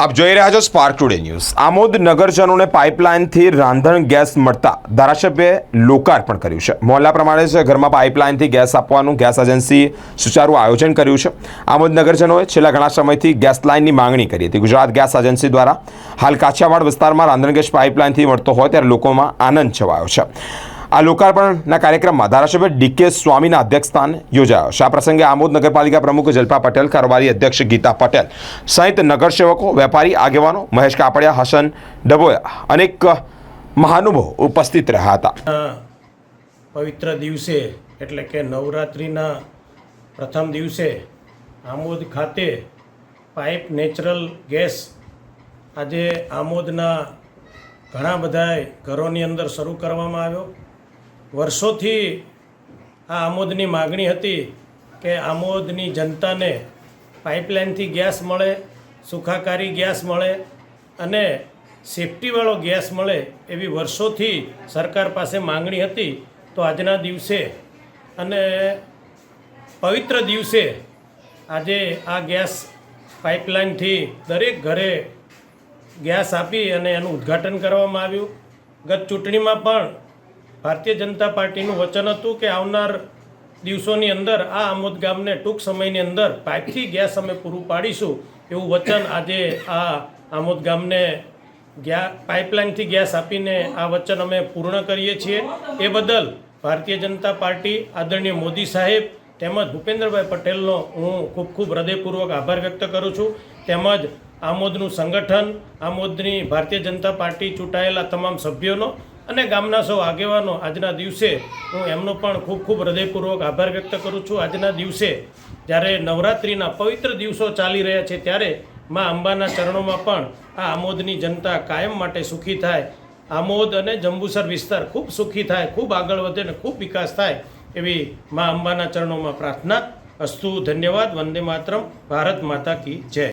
આપ જોઈ રહ્યા છો સ્પાર્ક ટુડે ન્યૂઝ આમોદ નગરજનોને પાઇપલાઇનથી રાંધણ ગેસ મળતા ધારાસભ્યે લોકાર્પણ કર્યું છે. મોહલ્લા પ્રમાણે છે, ઘરમાં પાઇપલાઇનથી ગેસ આપવાનું ગેસ એજન્સી સુચારું આયોજન કર્યું છે. આમોદ નગરજનોએ છેલ્લા ઘણા સમયથી ગેસ લાઇનની માંગણી કરી હતી. ગુજરાત ગેસ એજન્સી દ્વારા હાલ કાછિયાવાડ વિસ્તારમાં રાંધણ ગેસ પાઇપલાઇનથી મળતો હોય ત્યારે લોકોમાં આનંદ છવાયો છે. આ લોકાર્પણના કાર્યક્રમમાં ધારાસભ્ય ડીકે સ્વામીના અધ્યક્ષસ્થાન યોજાયો. છે આ પ્રસંગે આમોદ નગરપાલિકા પ્રમુખ જલ્પા પટેલ, કારોબારી અધ્યક્ષ ગીતા પટેલ સહિત નગરસેવકો, વેપારી આગેવાનો, મહેશ કાપડિયા, હસન ડબોયા અનેક મહાનુભાવો ઉપસ્થિત રહ્યા હતા. પવિત્ર દિવસે એટલે કે નવરાત્રિના પ્રથમ દિવસે આમોદ ખાતે પાઇપ નેચરલ ગેસ આજે આમોદના ઘણા બધા ઘરોની અંદર શરૂ કરવામાં આવ્યો. વર્ષોથી આ આમોદની માગણી હતી કે આમોદની જનતાને પાઇપલાઇનથી ગેસ મળે, સુખાકારી ગેસ મળે અને સેફટીવાળો ગેસ મળે એવી વર્ષોથી સરકાર પાસે માંગણી હતી. તો આજના દિવસે અને પવિત્ર દિવસે આજે આ ગેસ પાઇપલાઇનથી દરેક ઘરે ગેસ આપી અને એનું ઉદ્ઘાટન કરવામાં આવ્યું. ગત ચૂંટણીમાં પણ ભારતીય જનતા પાર્ટીનું વચન હતું કે આવનાર દિવસોની અંદર આ આમોદ ગામને ટૂંક સમયની અંદર પાઇપથી ગેસ અમે પૂરું પાડીશું એવું વચન આજે આ આમોદ ગામને ગયા પાઇપલાઇનથી ગેસ આપીને આ વચન અમે પૂર્ણ કરીએ છીએ. એ બદલ ભારતીય જનતા પાર્ટી આદરણીય મોદી સાહેબ તેમજ ભૂપેન્દ્રભાઈ પટેલનો હું ખૂબ ખૂબ હૃદયપૂર્વક આભાર વ્યક્ત કરું છું. તેમજ આમોદનું સંગઠન, આમોદની ભારતીય જનતા પાર્ટી ચૂંટાયેલા તમામ સભ્યોનો અને ગામના સૌ આગેવાનો આજના દિવસે હું એમનો પણ ખૂબ ખૂબ હૃદયપૂર્વક આભાર વ્યક્ત કરું છું. આજના દિવસે જ્યારે નવરાત્રિના પવિત્ર દિવસો ચાલી રહ્યા છે ત્યારે મા અંબાના ચરણોમાં પણ આ આમોદની જનતા કાયમ માટે સુખી થાય. આમોદ અને જંબુસર વિસ્તાર ખૂબ સુખી થાય, ખૂબ આગળ વધે અને ખૂબ વિકાસ થાય એવી મા અંબાના ચરણોમાં પ્રાર્થના. અસ્તુ ધન્યવાદ, વંદે માતરમ, ભારત માતા કી જય.